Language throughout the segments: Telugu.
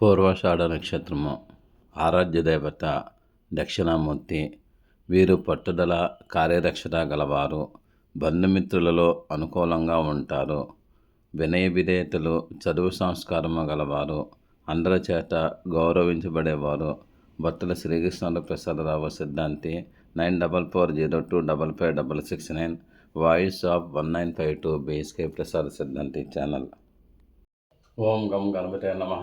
పూర్వాషాఢ నక్షత్రము ఆరాధ్య దేవత దక్షిణామూర్తి వీరు పట్టుదల కార్యదక్షత గలవారు బంధుమిత్రులలో అనుకూలంగా ఉంటారు. వినయ విధేయతలు చదువు సంస్కారము గలవారు అందరి చేత గౌరవించబడేవారు భర్తల Srikrishna Prasadarao Siddhanti nine double four zero two double five double six nine voice of one nine five two BSK Prasad Siddhanti channel. ఓం గం గణపతి నమ.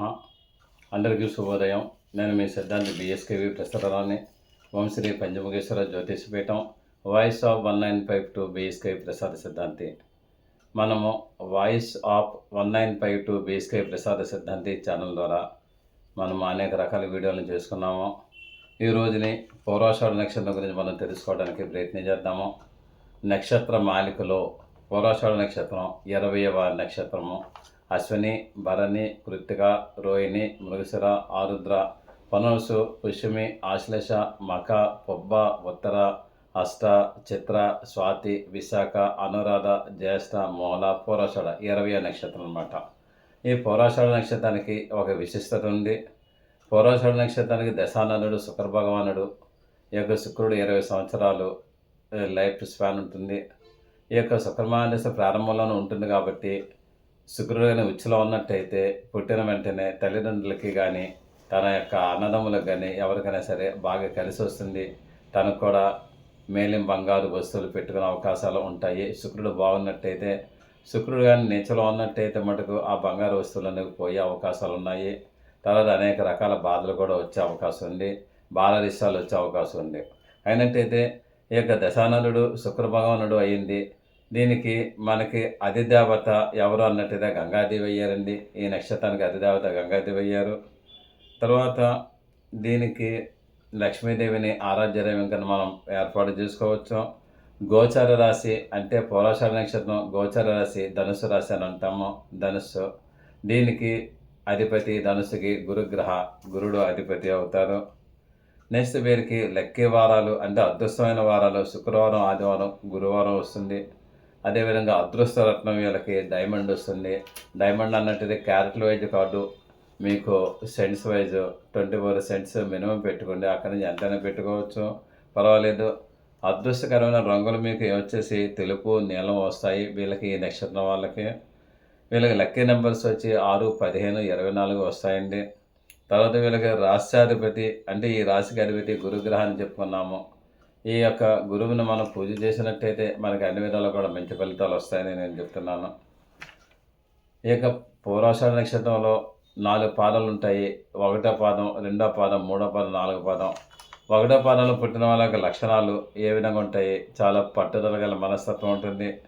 అందరికీ శుభోదయం. నేను మీ సిద్ధాంతి బిఎస్కేవి ప్రసాదరావుని వంశ్రీ Panchamukheshwara జ్యోతిషపీఠం voice of one nine five two BSK Prasada Siddhanti. మనము voice of one nine five two BSK Prasada Siddhanti channel ద్వారా మనము అనేక రకాల వీడియోలను చేసుకున్నాము. ఈ రోజుని పౌరాషాఢ నక్షత్రం గురించి మనం తెలుసుకోవడానికి ప్రయత్నం చేద్దాము. నక్షత్ర మాలికలో పౌరాషాఢ నక్షత్రం ఇరవైవ నక్షత్రము. అశ్విని భరణి కృత్తిక రోహిణి మృగశిర ఆరుద్ర పనోసు పుష్యమి ఆశ్లేష మక పొబ్బ ఉత్తర అష్ట చిత్ర స్వాతి విశాఖ అనురాధ జ్యేష్ఠ మూల పౌరాషాఢ ఇరవై నక్షత్రం అనమాట ఈ పౌరాషాఢ నక్షత్రానికి ఒక విశిష్టత ఉంది. పౌరాషాఢ నక్షత్రానికి దశానందుడు శుక్ర భగవానుడు ఈ యొక్క శుక్రుడు ఇరవై సంవత్సరాలు లైఫ్ స్పాన్ ఉంటుంది. ఈ యొక్క శుక్రమాదశ ప్రారంభంలోనే ఉంటుంది కాబట్టి శుక్రుడు కానీ ఉచ్చులో ఉన్నట్టయితే పుట్టిన వెంటనే తల్లిదండ్రులకి కానీ తన యొక్క అన్నదమ్ములకు కానీ ఎవరికైనా సరే బాగా కలిసి వస్తుంది. తనకు కూడా మేలిం బంగారు వస్తువులు పెట్టుకునే అవకాశాలు ఉంటాయి. శుక్రుడు బాగున్నట్టయితే శుక్రుడు కానీ నీచలో ఉన్నట్టయితే మటుకు ఆ బంగారు వస్తువులు అనేవి పోయే అవకాశాలు ఉన్నాయి. తర్వాత అనేక రకాల బాధలు కూడా వచ్చే అవకాశం ఉంది. బాలరిష్టాలు వచ్చే అవకాశం ఉంది. అయినట్టయితే ఈ యొక్క దశానందుడు శుక్ర భగవానుడు అయ్యింది దీనికి మనకి అధిదేవత ఎవరు అన్నట్టుగా గంగాదేవి అయ్యారండి ఈ నక్షత్రానికి అధిదేవత గంగాదేవి అయ్యారు తర్వాత దీనికి లక్ష్మీదేవిని ఆరాధ్యదైవం కింద మనం ఏర్పాటు చేసుకోవచ్చు. గోచర రాశి అంటే పౌరాషాఢ నక్షత్రం గోచర రాశి ధనుసు రాశి అని అంటాము. ధనుస్సు దీనికి అధిపతి ధనుసుకి గురుగ్రహ గురుడు అధిపతి అవుతారు. నెక్స్ట్ వీరికి లెక్కే వారాలు అంటే అదృష్టమైన వారాలు. శుక్రవారం ఆదివారం గురువారం వస్తుంది. అదేవిధంగా అదృష్ట రత్నం వీళ్ళకి డైమండ్ వస్తుంది. డైమండ్ అన్నట్టుది క్యారెట్ వైజ్ కార్డు మీకు cents wise twenty four cents minimum పెట్టుకోండి. అక్కడి నుంచి ఎంతైనా పెట్టుకోవచ్చు. పర్వాలేదు. అదృష్టకరమైన రంగులు మీకు వచ్చేసి తెలుపు నీలం వస్తాయి వీళ్ళకి ఈ నక్షత్రం వాళ్ళకి. వీళ్ళకి లక్కీ నెంబర్స్ వచ్చి ఆరు పదిహేను ఇరవై నాలుగు వస్తాయండి. తర్వాత వీళ్ళకి రాష్ట్రాధిపతి అంటే ఈ రాశికి అధిపతి గురుగ్రహాన్ని చెప్పుకున్నాము. ఈ యొక్క గురువుని మనం పూజ చేసినట్టయితే మనకి అన్ని విధాలు కూడా మంచి ఫలితాలు వస్తాయని నేను చెప్తున్నాను. ఈ యొక్క పూర్వాషాఢ నక్షత్రంలో నాలుగు పాదాలు ఉంటాయి. ఒకటో పాదం రెండో పాదం మూడో పాదం నాలుగో పాదం. ఒకటో పాదంలో పుట్టిన వాళ్ళ లక్షణాలు ఏ విధంగా ఉంటాయి? చాలా పట్టుదల గల మనస్తత్వం ఉంటుంది.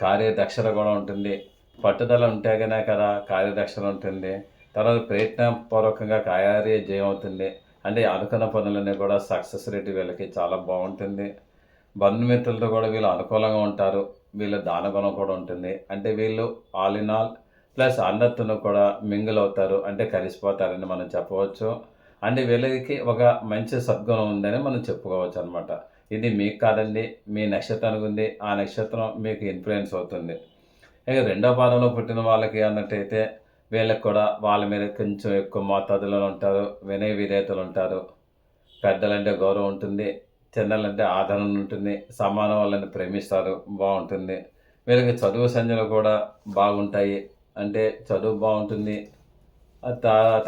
కార్యదక్షత కూడా ఉంటుంది. పట్టుదల ఉంటేగానే కదా కార్యదక్షత ఉంటుంది. తర్వాత ప్రయత్నపూర్వకంగా కార్య జయం అవుతుంది. అంటే అనుకున్న పనులన్నీ కూడా సక్సెస్ రేట్ వీళ్ళకి చాలా బాగుంటుంది. బంధుమిత్రులతో కూడా వీళ్ళు అనుకూలంగా ఉంటారు. వీళ్ళ దానగుణం కూడా ఉంటుంది. అంటే వీళ్ళు ఆల్ ఇన్ ఆల్ ప్లస్ అన్నత్తును కూడా మింగిల్ అవుతారు. అంటే కలిసిపోతారని మనం చెప్పవచ్చు. అంటే వీళ్ళకి ఒక మంచి సద్గుణం ఉందని మనం చెప్పుకోవచ్చు అనమాట ఇది మీకు కాదండి మీ నక్షత్రానికి ఉంది ఆ నక్షత్రం మీకు ఇన్ఫ్లుయెన్స్ అవుతుంది. ఇక రెండో పాదంలో పుట్టిన వాళ్ళకి అన్నట్టయితే వీళ్ళకి కూడా వాళ్ళ మీద కొంచెం ఎక్కువ మోతాదులో ఉంటారు వినయ విధేయతలు ఉంటారు. పెద్దలంటే గౌరవం ఉంటుంది చిన్నలంటే ఆదరణ ఉంటుంది సమానం వాళ్ళని ప్రేమిస్తారు బాగుంటుంది. వీళ్ళకి చదువు సంధ్యలు కూడా బాగుంటాయి. అంటే చదువు బాగుంటుంది.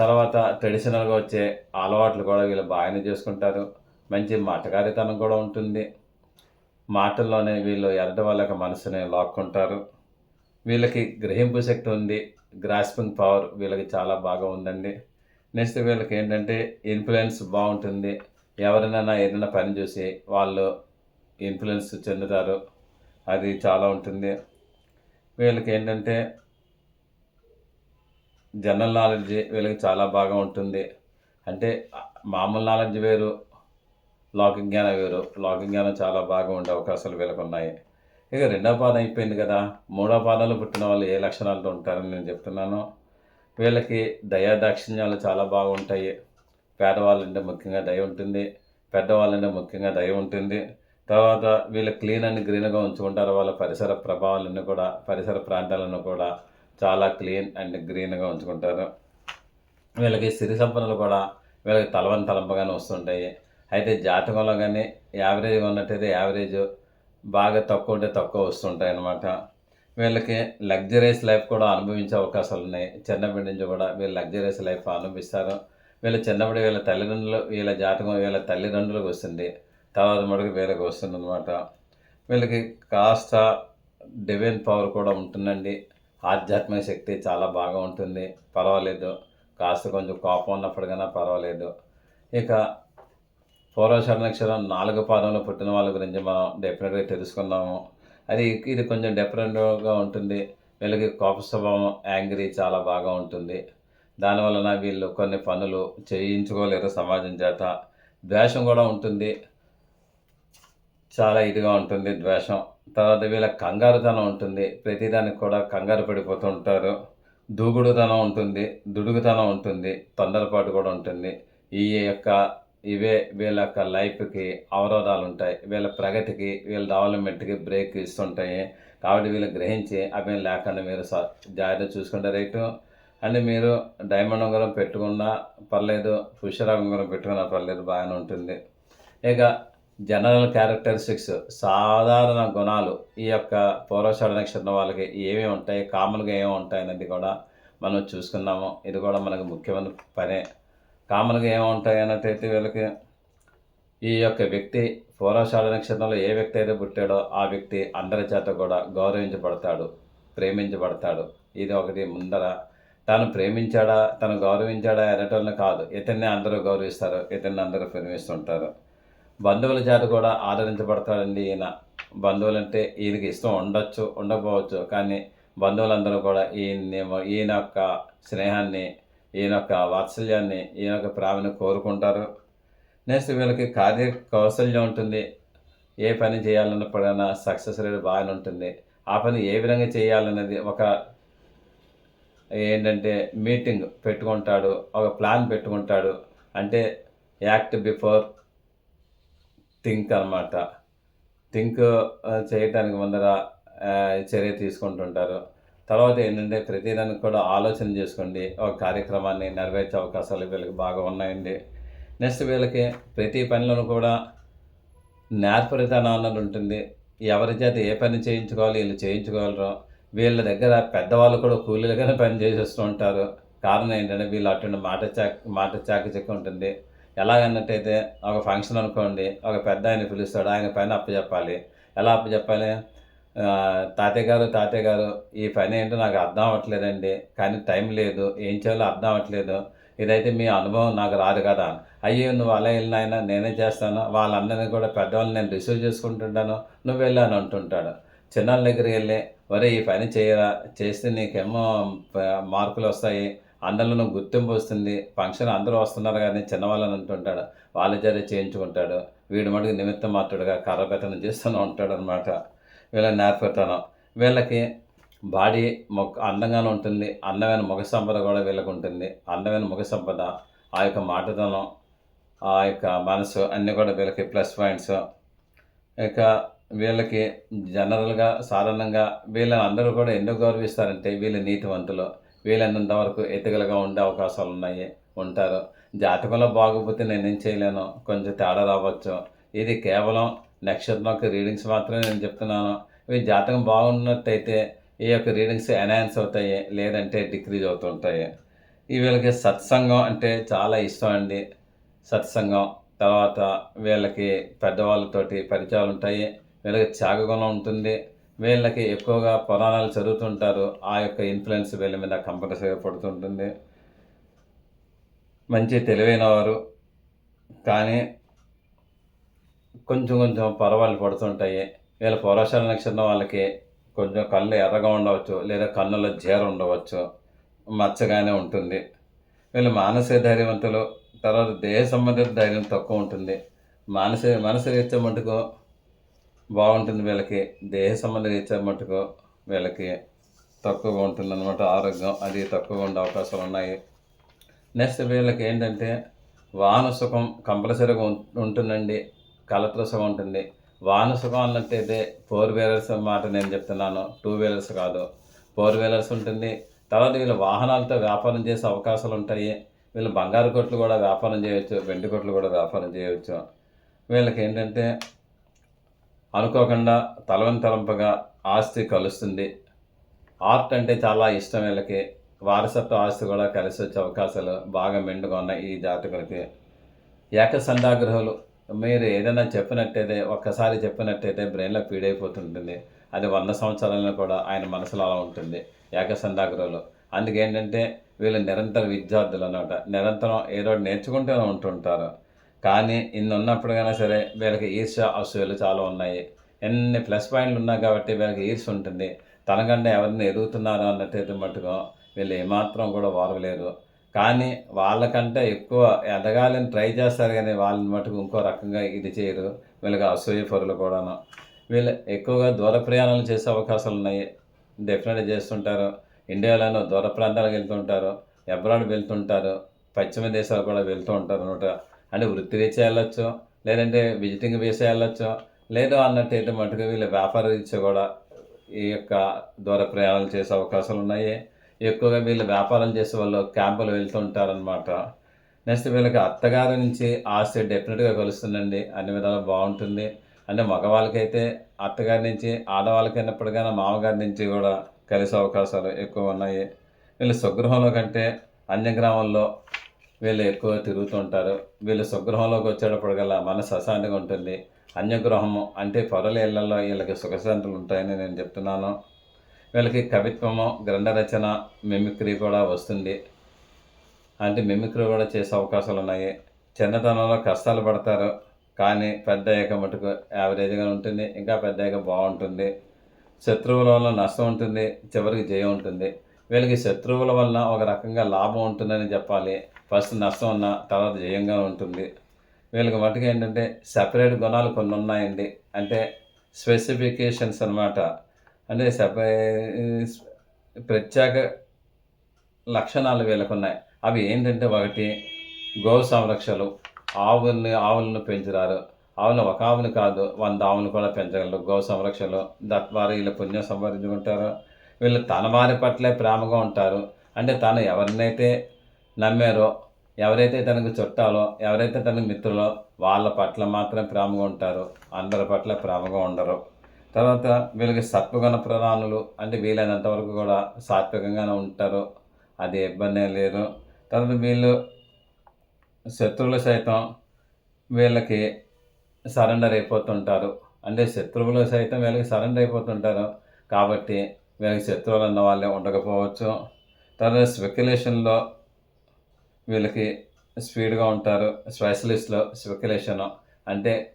తర్వాత ట్రెడిషనల్గా వచ్చే అలవాట్లు కూడా వీళ్ళు బాగానే చేసుకుంటారు. మంచి మాటగారితనం కూడా ఉంటుంది. మాటల్లోనే వీళ్ళు ఎరటి వాళ్ళకి మనసుని లాక్కుంటారు. వీళ్ళకి గ్రహింపు శక్తి ఉంది గ్రాస్పింగ్ పవర్ వీళ్ళకి చాలా బాగా ఉందండి. నెక్స్ట్ వీళ్ళకి ఏంటంటే ఇన్ఫ్లుయెన్స్ బాగుంటుంది. ఎవరైనా ఏదైనా పని చూసి వాళ్ళు ఇన్ఫ్లుయెన్స్ చెందుతారు. అది చాలా ఉంటుంది. వీళ్ళకి ఏంటంటే జనరల్ నాలెడ్జ్ వీళ్ళకి చాలా బాగా ఉంటుంది. అంటే మామూలు నాలెడ్జ్ వేరు లౌకిక జ్ఞానం వేరు. లౌకిక జ్ఞానం చాలా బాగా ఉండే అవకాశాలు వీళ్ళకి ఉన్నాయి. ఇక రెండో పాదం అయిపోయింది కదా. మూడో పాదాలు పుట్టిన వాళ్ళు ఏ లక్షణాలతో ఉంటారని నేను చెప్తున్నాను. వీళ్ళకి దయా దాక్షిణ్యాలు చాలా బాగుంటాయి. పేదవాళ్ళంటే ముఖ్యంగా దయ ఉంటుంది. పెద్దవాళ్ళంటే ముఖ్యంగా దయ ఉంటుంది. తర్వాత వీళ్ళు క్లీన్ అండ్ గ్రీన్గా ఉంచుకుంటారు. వాళ్ళ పరిసర ప్రభావాలను కూడా పరిసర ప్రాంతాలను కూడా చాలా క్లీన్ అండ్ గ్రీన్గా ఉంచుకుంటారు. వీళ్ళకి సిరి సంపన్నులు కూడా వీళ్ళకి తలవని తలంపగానే వస్తుంటాయి. అయితే జాతకంలో కానీ యావరేజ్గా ఉన్నట్టయితే యావరేజ్ బాగా తక్కువ ఉంటే తక్కువ వస్తుంటాయి అన్నమాట వీళ్ళకి లగ్జరీస్ లైఫ్ కూడా అనుభవించే అవకాశాలు ఉన్నాయి. చిన్నప్పటి నుంచి కూడా వీళ్ళు లగ్జరీస్ లైఫ్ అనుభవిస్తారు. వీళ్ళ చిన్నప్పుడు వీళ్ళ తల్లిదండ్రులు వీళ్ళ జాతకం వీళ్ళ తల్లిదండ్రులకు వస్తుంది. తర్వాత మటుకు వీళ్ళకి వస్తుంది అనమాట వీళ్ళకి కాస్త డివైన్ పవర్ కూడా ఉంటుందండి. ఆధ్యాత్మిక శక్తి చాలా బాగా ఉంటుంది. పర్వాలేదు. కాస్త కొంచెం కోపం ఉన్నప్పటికైనా పర్వాలేదు. ఇక పూర్వషర నక్షత్రం నాలుగు పాదంలో పుట్టిన వాళ్ళ గురించి మనం డెఫినెట్గా తెలుసుకున్నాము. అది ఇది కొంచెం డిఫరెంట్గా ఉంటుంది. వీళ్ళకి కోప స్వభావం యాంగ్రీ చాలా బాగా ఉంటుంది. దానివలన వీళ్ళు కొన్ని పనులు చేయించుకోలేరు సమాజం చేత. ద్వేషం కూడా ఉంటుంది. చాలా ఇదిగా ఉంటుంది ద్వేషం. తర్వాత వీళ్ళ కంగారుతనం ఉంటుంది. ప్రతిదానికి కూడా కంగారు పడిపోతూ ఉంటారు. దూకుడుతనం ఉంటుంది దుడుగుతనం ఉంటుంది తొందరపాటు కూడా ఉంటుంది. ఈ యొక్క ఇవే వీళ్ళ యొక్క లైఫ్కి అవరోధాలు ఉంటాయి వీళ్ళ ప్రగతికి వీళ్ళ డెవలప్మెంట్కి బ్రేక్ ఇస్తుంటాయి. కాబట్టి వీళ్ళు గ్రహించి అవి లేకుండా మీరు జాగ్రత్త చూసుకుంటే రైటు. అండ్ మీరు డైమండ్ ఉంగరం పెట్టుకున్నా పర్లేదు పుష్యరాగ ఉంగరం పెట్టుకున్నా పర్లేదు బాగానే ఉంటుంది. ఇక జనరల్ క్యారెక్టరిస్టిక్స్ సాధారణ గుణాలు ఈ యొక్క పూర్వషాఢ నక్షత్రం వాళ్ళకి ఏమేమి ఉంటాయి కామన్గా ఏమేమి ఉంటాయి అనేది కూడా మనం చూసుకున్నాము ఇది కూడా మనకు ముఖ్యమైన పనే. కామన్గా ఏముంటాయి అన్నట్టయితే వీళ్ళకి ఈ యొక్క వ్యక్తి పూర్వషాఢ నక్షత్రంలో ఏ వ్యక్తి అయితే పుట్టాడో ఆ వ్యక్తి అందరి చేత కూడా గౌరవించబడతాడు ప్రేమించబడతాడు. ఇది ఒకటి ముందర. తాను ప్రేమించాడా తను గౌరవించాడా అనేటోళ్ళని కాదు. ఇతన్ని అందరూ గౌరవిస్తారు ఇతన్ని అందరూ ప్రేమిస్తుంటారు. బంధువుల చేత కూడా ఆదరించబడతాడండి ఈయన. బంధువులంటే ఈయనకి ఇష్టం ఉండొచ్చు ఉండకపోవచ్చు. కానీ బంధువులందరూ కూడా ఈయన్ని ఈయన యొక్క స్నేహాన్ని ఈయన యొక్క వాత్సల్యాన్ని ఈయన యొక్క ప్రేమను కోరుకుంటారు. నెక్స్ట్ వీళ్ళకి కార్య కౌశల్యం ఉంటుంది. ఏ పని చేయాలన్నప్పుడైనా సక్సెస్ రేట్ బాగానే ఉంటుంది. ఆ పని ఏ విధంగా చేయాలన్నది ఒక ఏంటంటే మీటింగ్ పెట్టుకుంటాడు ఒక ప్లాన్ పెట్టుకుంటాడు. అంటే యాక్ట్ బిఫోర్ థింక్ అనమాట థింక్ చేయటానికి ముందర చర్య తీసుకుంటుంటారు. తర్వాత ఏంటంటే ప్రతిదానికి కూడా ఆలోచన చేసుకోండి. ఒక కార్యక్రమాన్ని నెరవేర్చే అవకాశాలు వీళ్ళకి బాగా ఉన్నాయండి. నెక్స్ట్ వీళ్ళకి ప్రతి పనిలోనూ కూడా నేర్పరితనం అన్నది ఉంటుంది ఎవరి చేత ఏ పని చేయించుకోవాలి వీళ్ళు చేయించుకోగలరు. వీళ్ళ దగ్గర పెద్దవాళ్ళు కూడా కూలీలుగానే పని చేసేస్తూ ఉంటారు. కారణం ఏంటంటే వీళ్ళు అటువంటి మాట చాక్ మాట చాకచక్యం ఉంటుంది. ఎలాగన్నట్టయితే ఒక ఫంక్షన్ అనుకోండి ఒక పెద్ద ఆయన పిలుస్తాడు ఆయన పని అప్పచెప్పాలి. ఎలా అప్పచెప్పాలి? తాతయ్య గారు తాతయ్య గారు ఈ పని ఏంటో నాకు అర్థం అవ్వట్లేదండి. కానీ టైం లేదు. ఏం చేయాలో అర్థం అవ్వట్లేదు. ఇదైతే మీ అనుభవం నాకు రాదు కదా. అయ్యో నువ్వు అలా వెళ్ళినాయన నేనే చేస్తాను. వాళ్ళందరినీ కూడా పెద్దవాళ్ళని నేను రిసీవ్ చేసుకుంటుంటాను. నువ్వు వెళ్ళాను అంటుంటాడు. చిన్నాళ్ళ దగ్గరికి వెళ్ళి ఒరే ఈ పని చేయరా? చేస్తే నీకేమో మార్కులు వస్తాయి. అందరిలో నువ్వు గుర్తింపు వస్తుంది. ఫంక్షన్ అందరూ వస్తున్నారు కానీ చిన్నవాళ్ళని అంటుంటాడు. వాళ్ళ చేత చేయించుకుంటాడు. వీడు మటుకు నిమిత్తం మాట్లాడుగా కర్రబెత్తనం చేస్తూనే ఉంటాడు అనమాట వీళ్ళని నేర్పడతాను వీళ్ళకి బాడీ మొక్క అందంగానే ఉంటుంది. అందమైన ముఖ సంపద కూడా వీళ్ళకి ఉంటుంది అందమైన ముఖ సంపద ఆ యొక్క మాటతనం ఆ యొక్క మనసు అన్నీ కూడా వీళ్ళకి ప్లస్ పాయింట్స్. ఇక వీళ్ళకి జనరల్గా సాధారణంగా వీళ్ళని అందరూ కూడా ఎందుకు గౌరవిస్తారంటే వీళ్ళ నీతివంతులు. వీళ్ళన్నంత వరకు ఎతుకలుగా ఉండే అవకాశాలు ఉన్నాయి ఉంటారు. జాతకంలో బాగోపోతే నేనేం చేయలేను. కొంచెం తేడా రావచ్చు. ఇది కేవలం నక్షత్రం రీడింగ్స్ మాత్రమే నేను చెప్తున్నాను. ఇవి జాతకం బాగున్నట్టయితే ఈ యొక్క రీడింగ్స్ ఎన్హాన్స్ అవుతాయి లేదంటే డిక్రీజ్ అవుతుంటాయి. ఈ వీళ్ళకి సత్సంగం అంటే చాలా ఇష్టం అండి. సత్సంగం తర్వాత వీళ్ళకి పెద్దవాళ్ళతోటి పరిచయాలు ఉంటాయి. వీళ్ళకి త్యాగగుణం ఉంటుంది. వీళ్ళకి ఎక్కువగా పురాణాలు చదువుతుంటారు. ఆ యొక్క ఇన్ఫ్లుయెన్స్ వీళ్ళ మీద కంపల్సరీగా పడుతుంటుంది. మంచి తెలివైన వారు కానీ కొంచెం కొంచెం పరవాలు పడుతుంటాయి. వీళ్ళ పౌరాశాల నక్షత్రం వాళ్ళకి కొంచెం కళ్ళు ఎర్రగా ఉండవచ్చు లేదా కన్నుల జీర ఉండవచ్చు మచ్చగానే ఉంటుంది. వీళ్ళు మానసిక ధైర్యవంతులు తర్వాత దేహ సంబంధిత ధైర్యం తక్కువ ఉంటుంది. మానసిక మనసు రీత్యా మటుకు బాగుంటుంది వీళ్ళకి. దేహ సంబంధ రీత్యా మటుకు వీళ్ళకి తక్కువగా ఉంటుంది అనమాట ఆరోగ్యం అది తక్కువగా ఉండే అవకాశాలు ఉన్నాయి. నెక్స్ట్ వీళ్ళకి ఏంటంటే వాహన సుఖం కంపల్సరీగా ఉంటుందండి. కలత్ర సుఖం ఉంటుంది వాహన సుఖం అన్నట్టయితే ఫోర్ వీలర్స్ మాట నేను చెప్తున్నాను. టూ వీలర్స్ కాదు. ఫోర్ వీలర్స్ ఉంటుంది. తర్వాత వీళ్ళు వాహనాలతో వ్యాపారం చేసే అవకాశాలు ఉంటాయి వీళ్ళు బంగారు కొట్లు కూడా వ్యాపారం చేయవచ్చు వెండి కొట్లు కూడా వ్యాపారం చేయవచ్చు వీళ్ళకి ఏంటంటే అనుకోకుండా తలవని తలంపగా ఆస్తి కలుస్తుంది. ఆర్ట్ అంటే చాలా ఇష్టం వీళ్ళకి. వారసత్వ ఆస్తి కూడా కలిసి వచ్చే అవకాశాలు బాగా మెండుగా ఉన్నాయి ఈ జాతకులకి. ఏకసంధాగ్రహాలు మీరు ఏదైనా చెప్పినట్టయితే ఒక్కసారి చెప్పినట్టయితే బ్రెయిన్లో పీడైపోతుంటుంది. అది వంద సంవత్సరాలను కూడా ఆయన మనసులో అలా ఉంటుంది ఏకసంధాగ్రహాలు. అందుకేంటంటే వీళ్ళు నిరంతర విద్యార్థులు అన్నమాట. నిరంతరం ఏదో ఒకటి నేర్చుకుంటూనే ఉంటుంటారు. కానీ ఇన్ని ఉన్నప్పుడుగానే సరే వీళ్ళకి ఈర్ష అసూయలు చాలా ఉన్నాయి. ఎన్ని ప్లస్ పాయింట్లు ఉన్నాయి కాబట్టి వీళ్ళకి ఈర్ష ఉంటుంది. తనకంటే ఎవరిని ఎదుగుతున్నారు అన్నట్టయితే మటుకు వీళ్ళు ఏమాత్రం కూడా వారవలేరు. కానీ వాళ్ళకంటే ఎక్కువ ఎదగాలని ట్రై చేస్తారు కానీ వాళ్ళని మటుకు ఇంకో రకంగా ఇది చేయరు. వీళ్ళకి అసూయ పరులు కూడాను. వీళ్ళు ఎక్కువగా దూర ప్రయాణాలు చేసే అవకాశాలు ఉన్నాయి. డెఫినెట్గా చేస్తుంటారు. ఇండియాలోనూ దూర ప్రాంతాలకు వెళ్తుంటారు అబ్రాడ్ వెళ్తుంటారు పశ్చిమ దేశాలు కూడా వెళ్తూ ఉంటారు అనమాట. అంటే వృత్తిరీత్యా వెళ్ళొచ్చు లేదంటే విజిటింగ్ వేసే వెళ్ళొచ్చు లేదు అన్నట్టయితే మటుకు వీళ్ళు వ్యాపార రీత్యా కూడా ఈ యొక్క దూర ప్రయాణాలు చేసే అవకాశాలు ఉన్నాయి. ఎక్కువగా వీళ్ళు వ్యాపారం చేసే వాళ్ళు క్యాంపులు వెళ్తుంటారనమాట నెక్స్ట్ వీళ్ళకి అత్తగారి నుంచి ఆస్తి డెఫినెట్గా కలుస్తుందండి. అన్ని విధాలు బాగుంటుంది. అంటే మగవాళ్ళకైతే అత్తగారి నుంచి ఆడవాళ్ళకి అయినప్పటికైనా మామగారి నుంచి కూడా కలిసే అవకాశాలు ఎక్కువ ఉన్నాయి. వీళ్ళు స్వగృహంలో కంటే అన్యగ్రామంలో వీళ్ళు ఎక్కువ తిరుగుతూ ఉంటారు. వీళ్ళు స్వగృహంలోకి వచ్చేటప్పటికల్లా మనసు అశాంతిగా ఉంటుంది. అన్యగృహము అంటే పొరల ఇళ్ళలో వీళ్ళకి సుఖశాంతులు ఉంటాయని నేను చెప్తున్నాను. వీళ్ళకి కవిత్వము గ్రంథ రచన మిమిక్రీ కూడా వస్తుంది. అంటే మిమిక్రీ కూడా చేసే అవకాశాలు ఉన్నాయి. చిన్నతనంలో కష్టాలు పడతారు. కానీ పెద్ద అయ్యాక మటుకు యావరేజ్గా ఉంటుంది. ఇంకా పెద్ద అయ్యాక బాగుంటుంది. శత్రువుల వల్ల నష్టం ఉంటుంది. చివరికి జయం ఉంటుంది. వీళ్ళకి శత్రువుల వల్ల ఒక రకంగా లాభం ఉంటుందని చెప్పాలి. ఫస్ట్ నష్టం ఉన్న తర్వాత జయంగా ఉంటుంది. వీళ్ళకి మటుకు ఏంటంటే సపరేట్ గుణాలు కొన్ని ఉన్నాయండి. అంటే స్పెసిఫికేషన్స్ అన్నమాట. అంటే సపరే ప్రత్యేక లక్షణాలు వీళ్ళకున్నాయి. అవి ఏంటంటే ఒకటి గో సంరక్షలు ఆవుల్ని ఆవులను పెంచుతారు. ఆవులు ఒక ఆవుని కాదు వంద ఆవులు కూడా పెంచగలరు. గో సంరక్షలు తద్వారా వీళ్ళు పుణ్యం సంపాదించుకుంటారు. వీళ్ళు తన వారి పట్లే ప్రేమగా ఉంటారు. అంటే తను ఎవరినైతే నమ్మారో ఎవరైతే తనకు చుట్టాలో ఎవరైతే తనకు మిత్రులో వాళ్ళ పట్ల మాత్రం ప్రేమగా ఉంటారు. అందరి పట్ల ప్రేమగా ఉండరు. తర్వాత వీళ్ళకి సత్వగుణ ప్రధానులు అంటే వీలైనంత వరకు కూడా సాత్వికంగానే ఉంటారు. అది ఇబ్బంది లేదు. తర్వాత వీళ్ళు శత్రువులు సైతం వీళ్ళకి సరెండర్ అయిపోతుంటారు. అంటే శత్రువులు సైతం వీళ్ళకి సరెండర్ అయిపోతుంటారు. కాబట్టి వీళ్ళకి శత్రువులు అన్న వాళ్ళే ఉండకపోవచ్చు. తర్వాత స్పెక్యులేషన్లో వీళ్ళకి స్పీడ్గా ఉంటారు. స్పెషలిస్ట్లో స్పెక్యులేషన్ అంటే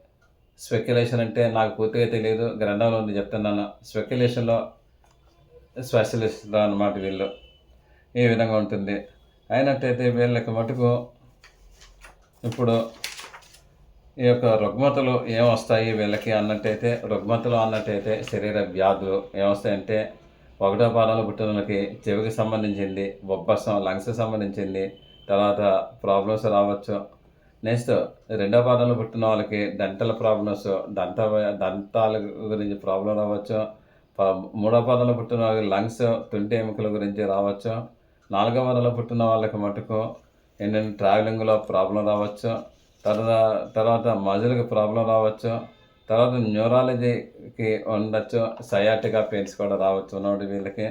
స్పెక్యులేషన్ అంటే నాకు పూర్తిగా తెలియదు గ్రంథంలో ఉంది చెప్తున్నాను. స్పెక్యులేషన్లో స్పెషలిస్ట్ అన్నమాట వీళ్ళు. ఈ విధంగా ఉంటుంది? అయినట్టయితే వీళ్ళకి మటుకు ఇప్పుడు ఈ యొక్క రుగ్మతలు ఏమొస్తాయి వీళ్ళకి అన్నట్టయితే రుగ్మతలు అన్నట్టయితే శరీర వ్యాధులు ఏమొస్తాయంటే ఒకటో పాదాలు పుట్టిన వాళ్ళకి చెవికి సంబంధించింది బొబ్బసం లంగ్స్కి సంబంధించింది తర్వాత ప్రాబ్లమ్స్ రావచ్చు. నెక్స్ట్ రెండో పాదంలో పుట్టిన వాళ్ళకి డెంటల్ ప్రాబ్లమ్స్ దంత దంతాల గురించి ప్రాబ్లం రావచ్చు. మూడో పాదంలో పుట్టిన వాళ్ళకి లంగ్స్ తుంటి ఎముకల గురించి రావచ్చు. నాలుగో పాదంలో పుట్టిన వాళ్ళకి మటుకు ఏంటంటే ట్రావెలింగ్లో ప్రాబ్లం రావచ్చు. తర్వాత తర్వాత మజిల్కి ప్రాబ్లం రావచ్చు. తర్వాత న్యూరాలజీకి ఉండొచ్చు. సయాటికా పెయిన్స్ కూడా రావచ్చు. ఉన్నవాడు వీళ్ళకి.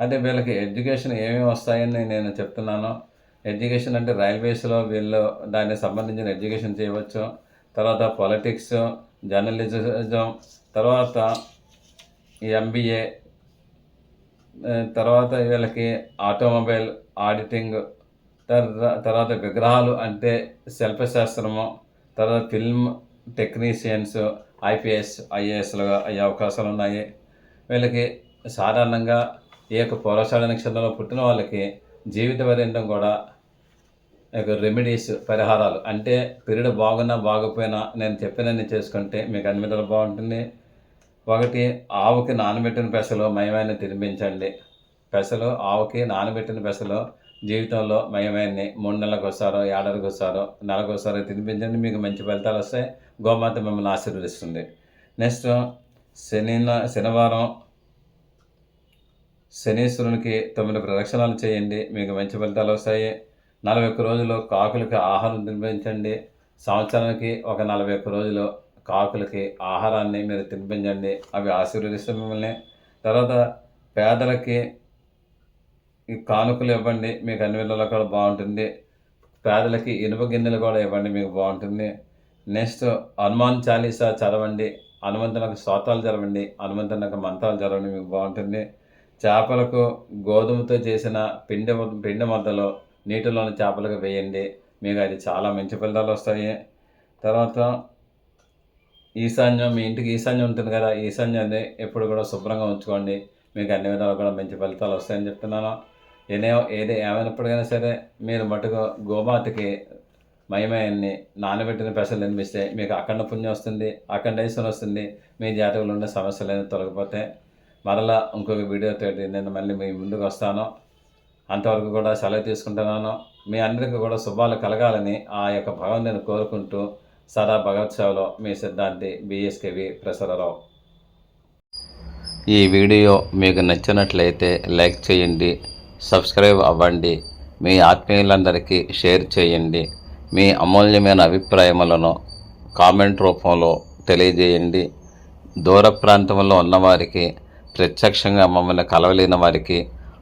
అంటే వీళ్ళకి ఎడ్యుకేషన్ ఏమేమి వస్తాయని నేను చెప్తున్నాను. ఎడ్యుకేషన్ అంటే రైల్వేస్లో వీళ్ళు దానికి సంబంధించిన ఎడ్యుకేషన్ చేయవచ్చు. తర్వాత పొలిటిక్స్ జర్నలిజం తర్వాత ఎంబీఏ తర్వాత వీళ్ళకి ఆటోమొబైల్ ఆడిటింగ్ తర్వాత విగ్రహాలు అంటే శిల్పశాస్త్రము తర్వాత ఫిల్మ్ టెక్నీషియన్స్ ఐపీఎస్ ఐఏఎస్లుగా అయ్యే అవకాశాలు ఉన్నాయి. వీళ్ళకి సాధారణంగా ఈ యొక్క పూర్వషాఢ నక్షత్రంలో పుట్టిన వాళ్ళకి జీవిత పర్యంతం కూడా రెమెడీస్ పరిహారాలు. అంటే పీరియడ్ బాగున్నా బాగపోయినా నేను చెప్పినన్ని చేసుకుంటే మీకు అన్ని విధాలు బాగుంటుంది. ఒకటి ఆవుకి నానబెట్టిన పెసలు మయమైన తినిపించండి. పెసలు ఆవుకి నానబెట్టిన పెసలు జీవితంలో మయమైనవి మూడు నెలలకు వస్తారో ఏడాదికి వస్తారో నెలకు వస్తారో తినిపించండి. మీకు మంచి ఫలితాలు వస్తాయి. గోమాత మిమ్మల్ని ఆశీర్వదిస్తుంది. నెక్స్ట్ శని శనివారం శనీశ్వరునికి తొమ్మిది ప్రదక్షిణాలు చేయండి. మీకు మంచి ఫలితాలు వస్తాయి. నలభై ఒక్క రోజులు కాకులకి ఆహారం తినిపించండి. సంవత్సరానికి ఒక నలభై ఒక్క రోజులు కాకులకి ఆహారాన్ని మీరు తినిపించండి. అవి ఆశీర్వదిస్తూ మిమ్మల్ని. తర్వాత పేదలకి ఈ కానుకలు ఇవ్వండి. మీకు అన్ని వేళల్లో కూడా బాగుంటుంది. పేదలకి ఇనుప గిన్నెలు కూడా ఇవ్వండి. మీకు బాగుంటుంది. నెక్స్ట్ హనుమాన్ చాలీసా చదవండి. హనుమంతునకు స్తోత్రాలు చదవండి. హనుమంతునకు మంత్రాలు చదవండి. మీకు బాగుంటుంది. చేపలకు గోధుమతో చేసిన పిండి పిండి మద్దలో నీటిలోని చేపలకు వేయండి. మీకు అది చాలా మంచి ఫలితాలు వస్తాయి. తర్వాత ఈశాన్యం మీ ఇంటికి ఈశాన్యం ఉంటుంది కదా ఈశాన్యాన్ని ఎప్పుడు కూడా శుభ్రంగా ఉంచుకోండి. మీకు అన్ని విధాలు కూడా మంచి ఫలితాలు వస్తాయని చెప్తున్నాను. ఏనే ఏది ఏమైనప్పటికైనా సరే మీరు మటుకు గోమాతకి మహిమయాన్ని నానబెట్టిన పెసలు నిర్మిస్తే మీకు అఖండ పుణ్యం వస్తుంది అఖండేశ్వరం వస్తుంది. మీ జాతకంలో ఉండే సమస్యలు అనేది తొలగిపోతే మరలా ఇంకొక వీడియోతో నేను మళ్ళీ మీ ముందుకు వస్తాను. అంతవరకు కూడా సెలవు తీసుకుంటున్నాను. మీ అందరికీ కూడా శుభాలు కలగాలని ఆ యొక్క భగవంతుని కోరుకుంటూ సదా భగవత్ సేవలో మీ సిద్ధాంతి బిఎస్కేవి ప్రసరరావు. ఈ వీడియో మీకు నచ్చినట్లయితే లైక్ చేయండి సబ్స్క్రైబ్ అవ్వండి మీ ఆత్మీయులందరికీ షేర్ చేయండి మీ అమూల్యమైన అభిప్రాయములను కామెంట్ రూపంలో తెలియజేయండి. దూర ప్రాంతంలో ఉన్నవారికి ప్రత్యక్షంగా మమ్మల్ని కలవలేని వారికి